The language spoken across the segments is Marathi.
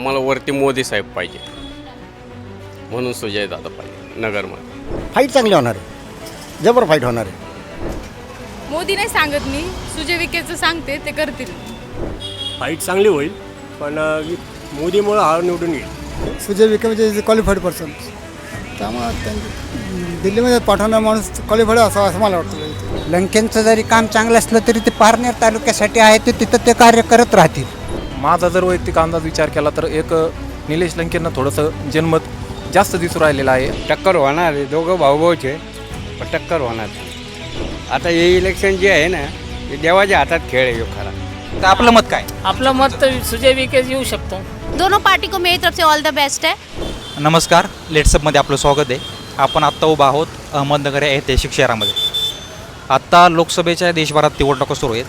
आम्हाला वरती मोदी साहेब पाहिजे. म्हणून सुजय दादा पाहिजे नगरमध्ये. फाईट चांगली होणार आहे. जबर फाईट होणार आहे. मोदी नाही सांगत मी सुजय विखेचं सांगते ते करतील. फाईट चांगली होईल पण मोदीमुळं हा निवडून येईल. सुजय विखे म्हणजे क्वालिफाईड पर्सन त्यामुळे त्यां- दिल्लीमध्ये पाठवणारा माणूस क्वालिफाईड असावा असं मला वाटतं. लंकेंचं जरी काम चांगलं असलं तरी ते पारनेर तालुक्यासाठी आहे ते तिथं ते कार्य करत राहतील. माझा जर वैयक्तिक अंदाज विचार केला तर एक निलेश लंकेंना थोडंसं जनमत जास्त दिसून राहिलेलं आहे. टक्कर होणार आहे. दोघं भाऊभाऊचे पण टक्कर होणार आता हे इलेक्शन जे आहे ना ते देवाच्या हातात खेळ आहे ह्यो खरा. तर आपलं मत काय? आपलं मत तर सुजय विकेच येऊ शकतो. दोनों पार्टी को मेरी तरफ से ऑल द बेस्ट है. नमस्कार. लेट्सअपमध्ये आपलं स्वागत आहे. आपण आत्ता उभा आहोत अहमदनगर या ऐतिहासिक शहरामध्ये. आत्ता लोकसभेच्या देशभरात निवडणुका सुरू आहेत.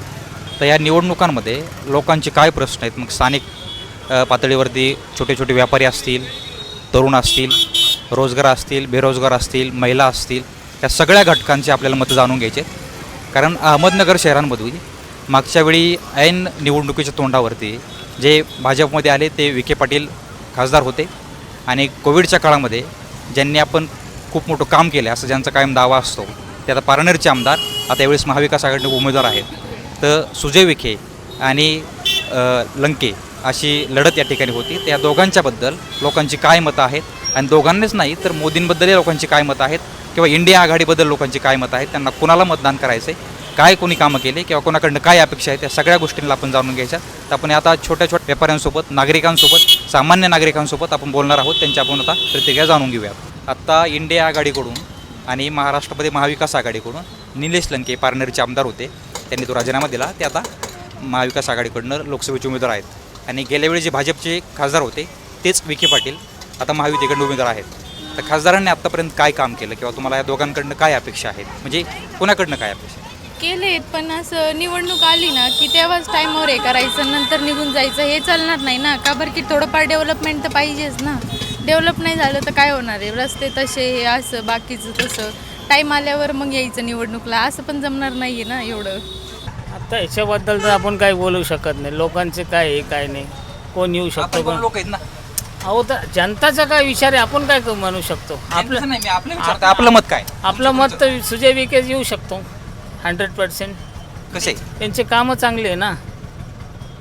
तर या निवडणुकांमध्ये लोकांचे काय प्रश्न आहेत? मग स्थानिक पातळीवरती छोटे छोटे व्यापारी असतील तरुण असतील रोजगार असतील बेरोजगार असतील महिला असतील या सगळ्या घटकांचे आपल्याला मतं जाणून घ्यायचे कारण अहमदनगर शहरांमधून मागच्या वेळी ऐन निवडणुकीच्या तोंडावरती जे भाजपमध्ये आले ते विखे पाटील खासदार होते आणि कोविडच्या काळामध्ये ज्यांनी आपण खूप मोठं काम केलं असं ज्यांचा कायम दावा असतो ते आता पारनेरचे आमदार आता यावेळेस महाविकास आघाडीचे उमेदवार आहेत. तर सुजय विखे आणि लंके अशी लढत या ठिकाणी होती. त्या दोघांच्याबद्दल लोकांची काय मतं आहेत? आणि दोघांनीच नाही तर मोदींबद्दलही लोकांची काय मतं आहेत? किंवा इंडिया आघाडीबद्दल लोकांची काय मतं आहेत? त्यांना कुणाला मतदान करायचं आहे काय कोणी कामं केले? किंवा कोणाकडनं काय अपेक्षा आहेत? त्या सगळ्या गोष्टींना आपण जाणून घ्यायच्या. तर आपण आता छोट्या छोट्या व्यापाऱ्यांसोबत नागरिकांसोबत सामान्य नागरिकांसोबत आपण बोलणार आहोत. त्यांच्या आपण आता प्रतिक्रिया जाणून घेऊयात. आत्ता इंडिया आघाडीकडून आणि महाराष्ट्रामध्ये महाविकास आघाडीकडून निलेश लंके पारनेरचे आमदार होते. त्यांनी तो राजीनामा दिला. ते आता महाविकास आघाडीकडनं लोकसभेचे उमेदवार आहेत. आणि गेल्या वेळी जे भाजपचे खासदार होते तेच विखे पाटील आता महायुतीकडनं उमेदवार आहेत. तर खासदारांनी आत्तापर्यंत काय काम केलं किंवा तुम्हाला या दोघांकडनं काय अपेक्षा आहेत? म्हणजे कोणाकडनं काय अपेक्षा केलेत पण असं निवडणूक आली ना की तेव्हाच टाईमवर हे करायचं नंतर निघून जायचं हे चालणार नाही ना. का बरं की थोडंफार डेव्हलपमेंट तर पाहिजेच ना. डेव्हलप नाही झालं तर काय होणार आहे? रस्ते तसे हे असं बाकीचं तसं. टाईम आल्यावर मग यायचं निवडणूकला. असं पण जमणार नाही आहे ना एवढं. आता याच्याबद्दल तर आपण काही बोलू शकत नाही. लोकांचे काय आहे काय नाही. कोण येऊ शकतो आपण कोण लोक आहेत ना. अहो तर जनताचा काय विचार आहे आपण काय क- म्हणू शकतो? आपलं आपलं नाही मी आपलं विचारतो आपलं मत काय? आपलं मत तर सुजय विकेच येऊ शकतो. हंड्रेड पर्सेंट कसे? त्यांचे कामं चांगले आहे ना.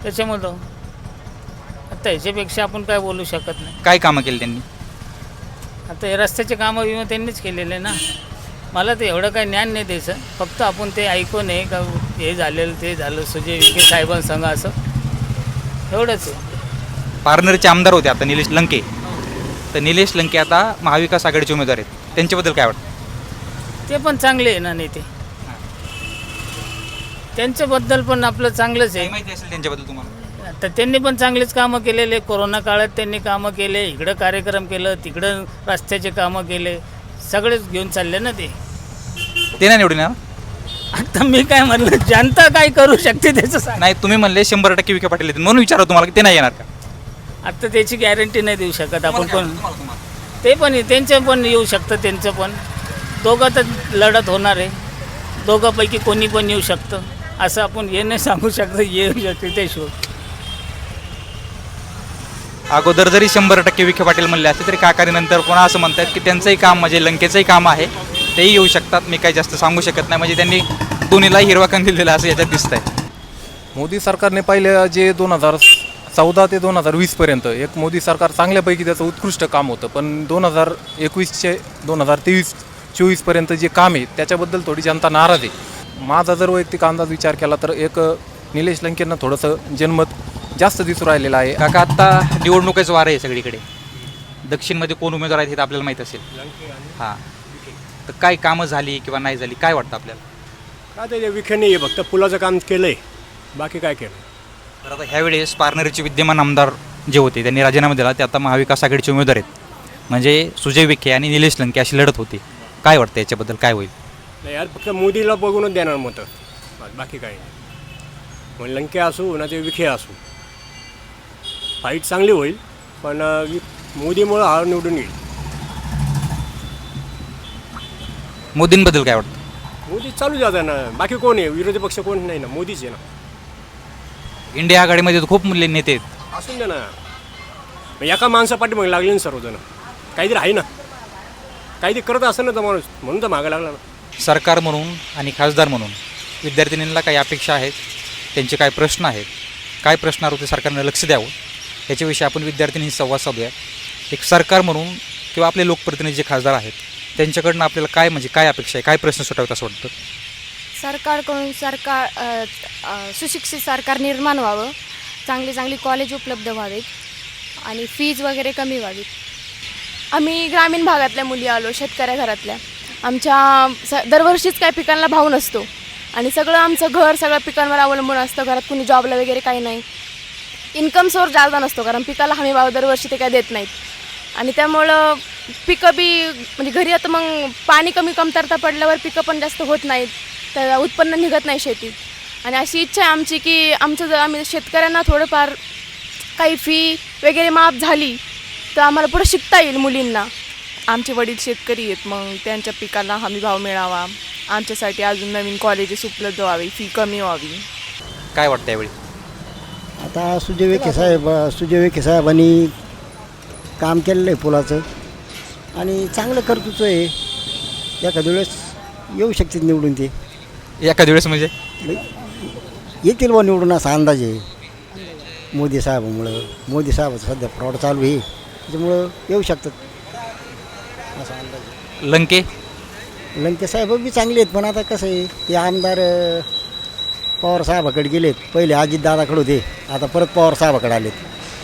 त्याच्यामुळं आता याच्यापेक्षा आपण काय बोलू शकत नाही. काय कामं केली त्यांनी? आता हे रस्त्याचे कामं विमा त्यांनीच केलेले ना. मला तर एवढं काही ज्ञान नाही द्यायचं फक्त आपण ते ऐकून आहे का हे झालेलं ते झालं सुजय विखे साहेबांसंग असं. एवढंच आहे. पारनेरचे आमदार होते आता निलेश लंके. तर निलेश लंके आता महाविकास आघाडीचे उमेदवार आहेत. त्यांच्याबद्दल काय वाटतं? ते पण चांगले आहे ना नेते. त्यांच्याबद्दल पण आपलं चांगलंच आहे. माहिती असेल त्यांच्याबद्दल तुम्हाला? तर त्यांनी पण चांगलेच कामं केलेले. कोरोना काळात त्यांनी कामं केले. इकडं कार्यक्रम केलं तिकडं रस्त्याचे कामं केले. सगळेच घेऊन चालले ना ते. ते नाही निवडून येणार? आता मी काय म्हणलं जनता काय करू शकते त्याचं सांग. नाही तुम्ही म्हणले शंभर टक्के विखे पाटील येतील म्हणून विचारा तुम्हाला की ते नाही येणार का? आता त्याची गॅरंटी नाही देऊ शकत आपण तुम्हाला काय पण वाटतं? तुम्हाला- तुम्हाला. ते पण त्यांचं पण येऊ शकतं त्यांचं पण. दोघं तर लढत होणार आहे. दोघांपैकी कोणी पण येऊ शकतं. असं आपण हे नाही सांगू शकतो येऊ शकते ते शो अगोदर जरी शंभर टक्के विखे पाटील म्हणले असते तरी काकारीनंतर कोणा असं म्हणतात की त्यांचंही काम म्हणजे लंकेचंही काम आहे. तेही येऊ शकतात. मी काही जास्त सांगू शकत नाही. म्हणजे त्यांनी दोन्हीला हिरवा कंदील दिला असं याच्यात दिसतंय. मोदी सरकारने पहिले जे दोन हजार चौदा ते दोन हजार वीसपर्यंत एक मोदी सरकार चांगल्यापैकी त्याचं उत्कृष्ट काम होतं पण दोन हजार एकवीसचे दोन हजार तेवीस चोवीसपर्यंत जे काम आहे त्याच्याबद्दल थोडी जनता नाराज आहे. माझा जर वैयक्तिक अंदाज विचार केला तर एक निलेश लंकेंना थोडंसं जनमत जास्त दिसून राहिलेलं आहे. काका आत्ता निवडणुकीचं वार आहे सगळीकडे. दक्षिणमध्ये कोण उमेदवार आहेत हे तर आपल्याला माहीत असेल. हां. तर काय कामं झाली किंवा नाही झाली? काय वाटतं आपल्याला? काय ते विखे नाही आहे फक्त पुलाचं काम केलं आहे बाकी काय केलं? तर आता ह्यावेळेस पारनेरचे विद्यमान आमदार जे होते त्यांनी राजीनामा दिला. ते आता महाविकास आघाडीचे उमेदवार आहेत. म्हणजे सुजय विखे आणि निलेश लंके अशी लढत होती. काय वाटतं याच्याबद्दल? काय होईल? नाही यार फक्त मोदीला बघूनच देणार मतं. बस बाकी काही नाही. मग लंके असू ना ते विखे असू. फाईट चांगली होईल पण अ, वि- मोदीमुळं हा निवडून येईल. मोदींबद्दल काय वाटतं? मोदी चालू जातं ना. बाकी कोण आहे? विरोधी पक्ष कोण नाही ना? मोदीच आहे ना. इंडिया आघाडीमध्ये तर खूप मुले नेते आहेत. असून दे ना. मग एका माणसापाठी मग लागले ना सर्वजण. काहीतरी आहे ना. काहीतरी करत असं ना तर माणूस. म्हणून तर मागं लागला ना. सरकार म्हणून आणि खासदार म्हणून विद्यार्थिनींना काही अपेक्षा आहेत? त्यांचे काय प्रश्न आहेत? काय प्रश्नावर ते सरकारनं लक्ष द्यावं? याच्याविषयी आपण विद्यार्थिनी संवाद साधूया. एक सरकार म्हणून किंवा आपले लोकप्रतिनिधी जे खासदार आहेत त्यांच्याकडनं आपल्याला काय म्हणजे काय अपेक्षा आहे? काय प्रश्न सुटावेत असं वाटतं? सरकारकडून सरकार अ, अ, सुशिक्षित सरकार निर्माण व्हावं. चांगली चांगली कॉलेज उपलब्ध व्हावेत आणि फीज वगैरे कमी व्हावीत. आम्ही ग्रामीण भागातल्या मुली आलो शेतकऱ्या घरातल्या. आमच्या स दरवर्षीच काय पिकांना भाव नसतो. आणि सगळं आमचं घर सगळं पिकांवर अवलंबून असतं. घरात कुणी जॉबला वगैरे काही नाही. इन्कम सोर्स जास्त नसतो कारण पिकाला हमी भाव दरवर्षी ते काय देत नाहीत. आणि त्यामुळं पिकं बी म्हणजे घरी आता मग पाणी कमी कमतरता पडल्यावर पिकं पण जास्त होत नाहीत. तर उत्पन्न निघत नाही शेतीत. आणि अशी इच्छा आहे आमची की आमचं जर आम्ही शेतकऱ्यांना थोडंफार काही फी वगैरे माफ झाली तर आम्हाला पुढे शिकता येईल मुलींना. आमचे वडील शेतकरी आहेत मग त्यांच्या पिकाला हमी भाव मिळावा. आमच्यासाठी अजून नवीन कॉलेजेस उपलब्ध व्हावी फी कमी व्हावी. काय वाटतं यावेळी? आता सुजय विखे साहेब सुजय विखे साहेबांनी काम केलेलं आहे पुलाचं. आणि चांगलं कर्तृत्व आहे. एखाद्या वेळेस येऊ शकतात निवडून ते. एखाद्या वेळेस म्हणजे? येतील बा निवडून असा अंदाज आहे. मोदी साहेबामुळं. मोदी साहेबाचं सध्या फ्रॉड चालू आहे. त्याच्यामुळं येऊ शकतात. असा अंदाज आहे. लंके? लंके साहेब बी चांगले आहेत पण आता कसं आहे ते आमदार पवार साहेबाकडे गेलेत. पहिले अजितदादाकडे होते. आता परत पवार साहेबाकडे आलेत.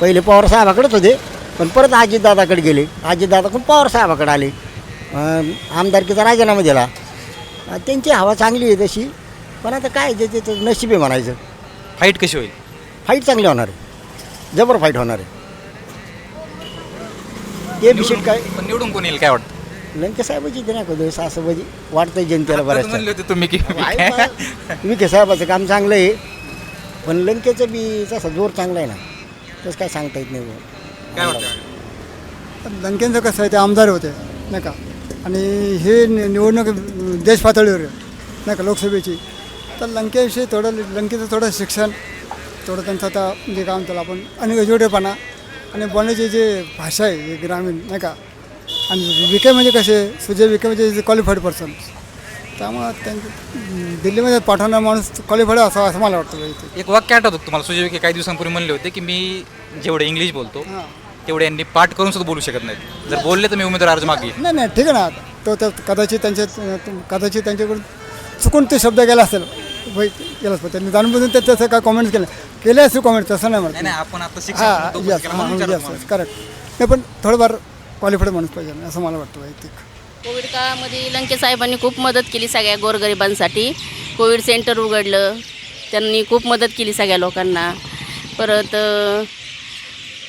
पहिले पवार साहेबाकडेच होते. पण परत अजितदादाकडे गेले. अजितदादाकडून पवार साहेबाकडे आले. आमदारकीचा राजीनामा दिला. त्यांची हवा चांगली आहे तशी पण आता काय जे ते ते नशीब आहे म्हणायचं. फाईट कशी होईल? फाईट चांगली होणार आहे. जबर फाईट होणार आहे. ते बिशीट काय? पण निवडून कोण येईल काय वाटतं? लंके साहेबाची ते नाही असं म्हणजे वाटतंय जनतेला बऱ्याच होते तुम्ही की. विखे साहेबाचं काम चांगलं आहे पण लंकेचं बी तसा जोर चांगला आहे ना. तसं काय सांगता येत नाही. काय वाटतं लंकेंचं कसं आहे ते आमदार होते नाही का? आणि हे नि- निवडणूक देश पातळीवर आहे, नाही का लोकसभेची. तर लंकेविषयी थोडं लंकेचं थोडं शिक्षण थोडं त्यांचं आता म्हणजे काय म्हणतो आपण अनएज्युकेटेडपणा आणि बोलण्याची जे भाषा आहे हे ग्रामीण नाही का? आणि विखे म्हणजे कसे सुजय विखे म्हणजे क्वालिफाईड पर्सन त्यामुळं त्यांचं दिल्लीमध्ये पाठवणारा माणूस क्वालिफाईड असावा असं मला वाटतं इथे. एक वाक्य आठवतं तुम्हाला? सुजय विखे काही दिवसांपूर्वी म्हणले होते की मी जेवढे इंग्लिश बोलतो हां. तेवढे यांनी पाठ करून सुद्धा बोलू शकत नाहीत. जर बोलले तर मी उमेदवार अर्ज मागे नाही नाही ठीक आहे ना. तो तर कदाचित त्यांच्या कदाचित त्यांच्याकडून चुकून ते शब्द गेला असेल होय गेलाच पण त्यांनी जाणून बुजून ते तसं काय कॉमेंट केलं? केले असेल कॉमेंट तसं नाही नाही म्हणत. नाही आपण आता हां शिक्षण यस हां यस करेक्ट नाही पण थोडंफार क्वालिफाईड माणूस पाहिजे असं मला वाटतं वैयक्तिक. कोविड काळामध्ये लंके साहेबांनी खूप मदत केली सगळ्या गोरगरिबांसाठी. कोविड सेंटर उघडलं त्यांनी खूप मदत केली सगळ्या लोकांना. परत अ,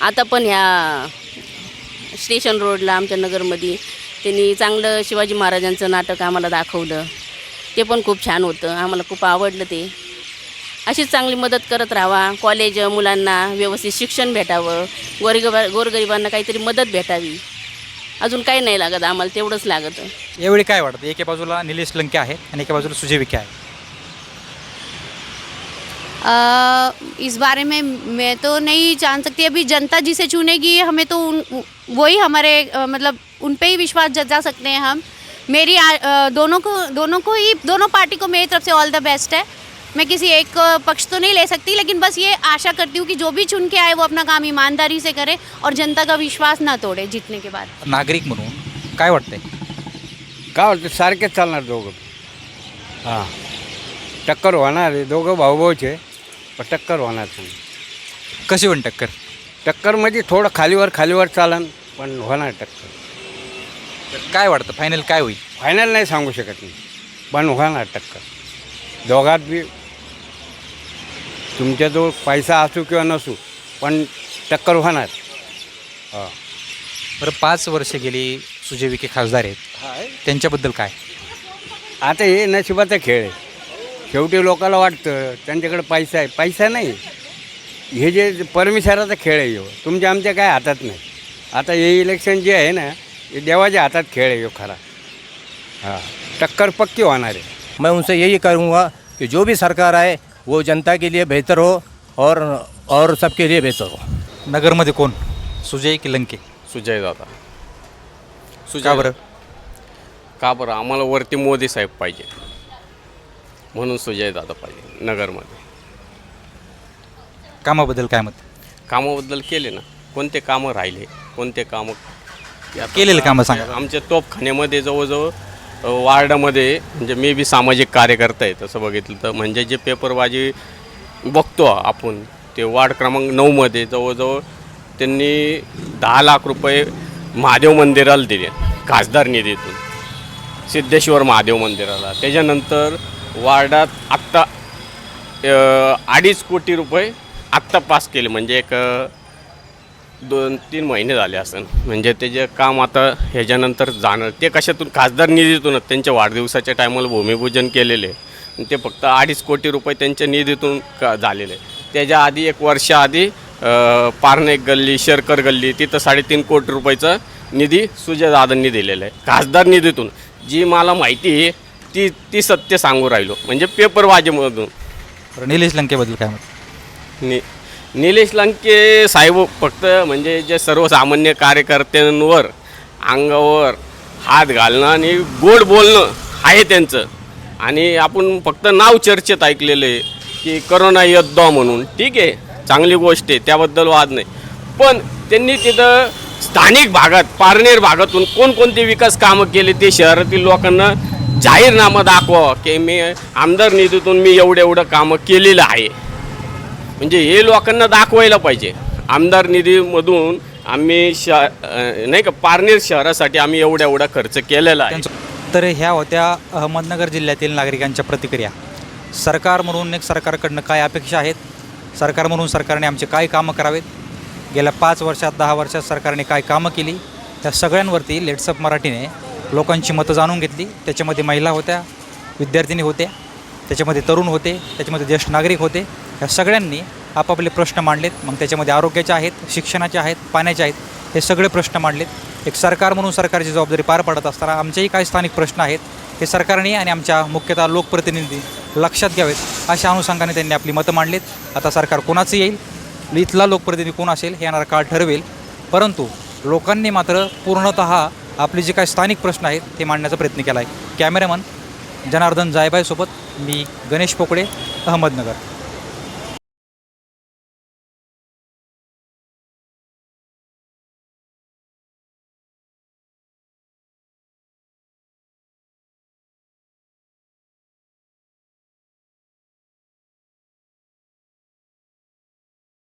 आता पण ह्या स्टेशन रोडला आमच्या नगरमध्ये त्यांनी चांगलं शिवाजी महाराजांचं नाटक आम्हाला दाखवलं. ते पण खूप छान होतं. आम्हाला खूप आवडलं ते. अशीच चांगली मदत करत राहावा. कॉलेज मुलांना व्यवस्थित शिक्षण भेटावं. गोरगरिबा गोरगरिबांना काहीतरी मदत भेटावी. अजून काही नाही लागत आम्हाला तेवढंच लागतं. यावेळी काय वाटतं? एके बाजूला निलेश लंके आहे आणि एका बाजूला सुजय विखे आहे. अ, इस बारे में मैं तो नहीं जान सकती। अभी जनता जिसे चुनेगी हमें तो उन वही हमारे अ, मतलब उन पे ही विश्वास जता सकते हैं हम। मेरी आ- दोनों को दोनों को ही दोनों पार्टी को मेरी तरफ़ से ऑल द बेस्ट है। मैं किसी एक पक्ष तो नहीं ले सकती लेकिन बस ये आशा करती हूँ कि जो भी चुन के आए वो अपना काम ईमानदारी से करे और जनता का विश्वास ना तोड़े जीतने के बाद। नागरिक म्हणून काय वाटतंय? काय वाटतं सारखेच चालणार दोघं. हाँ. टक्कर होणार आहे. दोघं भाऊभाऊचे. पण टक्कर होणार चांगली. कशी होईल टक्कर? टक्कर म्हणजे थोडं खालीवर खालीवर चालन पण होणार टक्कर. तर काय वाटतं? फायनल काय होईल? फायनल नाही सांगू शकत मी पण होणार टक्कर. दोघात बी तुमच्याजवळ पैसा असू किंवा नसू पण टक्कर होणार. हां. बरं पाच वर्ष गेली सुजय विखे खासदार आहेत. त्यांच्याबद्दल काय? आता हे नशिबाचा खेळ आहे. शेवटी लोकांना वाटतं त्यांच्याकडे पैसा आहे. पैसा नाही. हे जे परमेश्वराचा खेळ आहे ह्यो तुमच्या आमच्या काय हातात नाही. आता हे इलेक्शन जे आहे ना हे देवाच्या हातात खेळ आहे ह्यो खरा. हां. टक्कर पक्की होणार आहे. मैं उनसे यही करूँगा कि जो भी सरकार आए वो जनता के लिए बेहतर हो और और सबके लिए बेहतर हो। नगरमध्ये कोण? सुजय की लंके? सुजय दादा. का बरं? का बरं? आम्हाला वरती मोदी साहेब पाहिजे. म्हणून सुजय दादा पाहिजे नगरमध्ये. कामाबद्दल काय मत? कामाबद्दल केले ना. कोणते कामं राहिले कोणते कामं आता- केलेले कामं सांगा. आमच्या तोपखान्यामध्ये जवळजवळ अ, वार्डामध्ये म्हणजे मी बी सामाजिक कार्यकर्ता आहे तसं बघितलं तर म्हणजे जे पेपरबाजी बघतो आपण ते वार्ड क्रमांक नऊमध्ये जवळजवळ त्यांनी दहा लाख रुपये महादेव मंदिराला दिले खासदार निधीतून. सिद्धेश्वर महादेव मंदिराला. त्याच्यानंतर वार्डात आत्ता अडीच कोटी रुपये आत्ता पास केले. म्हणजे एक दोन तीन महिने झाले असं म्हणजे त्याचे काम आता ह्याच्यानंतर जाणार ते कशातून खासदार निधीतूनच त्यांच्या वाढदिवसाच्या टायमाला भूमिपूजन केलेले. ते फक्त अडीच कोटी रुपये त्यांच्या निधीतून का झालेले. त्याच्या आधी एक वर्षाआधी पारनेक गल्ली शरकर गल्ली तिथं साडेतीन कोटी रुपयाचा निधी सुजयदादांनी दिलेला आहे. खासदार निधीतून. जी मला माहिती आहे ती ती सत्य सांगू राहिलो. म्हणजे पेपरबाजीमधून बरं निलेश लंकेबद्दल काय मत? नि निलेश लंके साहेब फक्त म्हणजे जे सर्वसामान्य कार्यकर्त्यांवर अंगावर हात घालणं आणि गोड बोलणं आहे त्यांचं. आणि आपण फक्त नाव चर्चेत ऐकलेलं आहे की करोना योद्धा म्हणून. ठीक आहे चांगली गोष्ट आहे त्याबद्दल वाद नाही. पण त्यांनी तिथं स्थानिक भागात पारनेर भागातून कोणकोणते विकास कामं केले ते शहरातील लोकांना जाहीरनामा दाखवा की मी आमदार निधीतून मी एवढं एवढं कामं केलेलं आहे. म्हणजे हे लोकांना दाखवायला पाहिजे. आमदार निधीमधून आम्ही श नाही का पारनेर शहरासाठी आम्ही एवढा एवढा खर्च केलेला आहे. तर ह्या होत्या अहमदनगर जिल्ह्यातील नागरिकांच्या प्रतिक्रिया. सरकार म्हणून एक सरकारकडनं काय अपेक्षा आहेत? सरकार म्हणून सरकारने आमचे काय कामं करावेत? गेल्या पाच वर्षात दहा वर्षात सरकारने काय कामं केली? त्या सगळ्यांवरती लेट्सअप मराठीने लोकांची मतं जाणून घेतली. त्याच्यामध्ये महिला होत्या विद्यार्थिनी होत्या त्याच्यामध्ये तरुण होते त्याच्यामध्ये ज्येष्ठ नागरिक होते. या सगळ्यांनी आपापले प्रश्न मांडलेत. मग त्याच्यामध्ये आरोग्याचे आहेत शिक्षणाचे आहेत पाण्याचे आहेत हे सगळे प्रश्न मांडलेत. एक सरकार म्हणून सरकारची जबाबदारी पार पडत असताना आमचेही काही स्थानिक प्रश्न आहेत. हे सरकारने आणि आमच्या मुख्यतः लोकप्रतिनिधी लक्षात घ्यावेत अशा अनुषंगाने त्यांनी आपली मतं मांडलीत. आता सरकार कोणाचं येईल? इथला लोकप्रतिनिधी कोण असेल? हे येणारा काळ ठरवेल. परंतु लोकांनी मात्र पूर्णत आपले जे काही स्थानिक प्रश्न आहेत ते मांडण्याचा प्रयत्न केला आहे कॅमेरामन जनार्दन जायबाईसोबत मी गणेश पोकळे अहमदनगर.